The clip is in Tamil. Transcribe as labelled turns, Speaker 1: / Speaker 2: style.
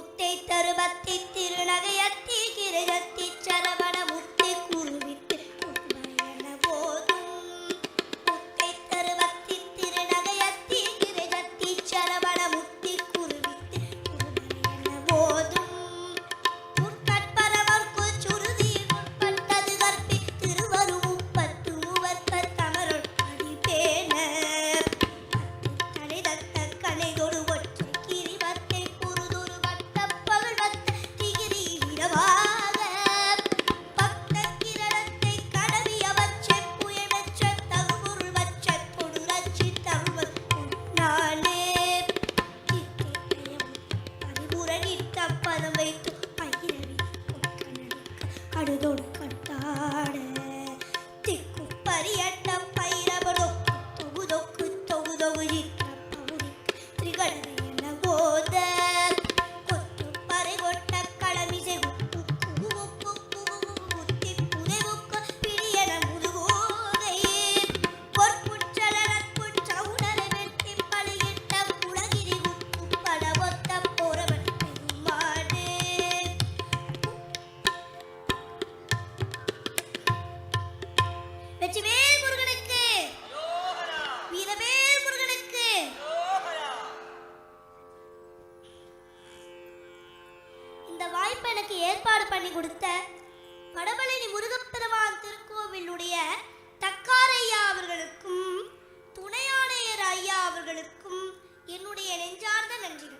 Speaker 1: ったるまってってるながやって பாதம் வைத்து பயிரவி கடுதோடு கட்டாட திக்கும் பரியட்ட இந்த வாய்ப்பு எனக்கு ஏற்பாடு பண்ணி கொடுத்த வடபழனி முருகப்பெருமான் திருக்கோவிலுடைய தக்காரையா அவர்களுக்கும் துணையாணையர் ஐயா அவர்களுக்கும் என்னுடைய நெஞ்சார்ந்த நன்றிகள்.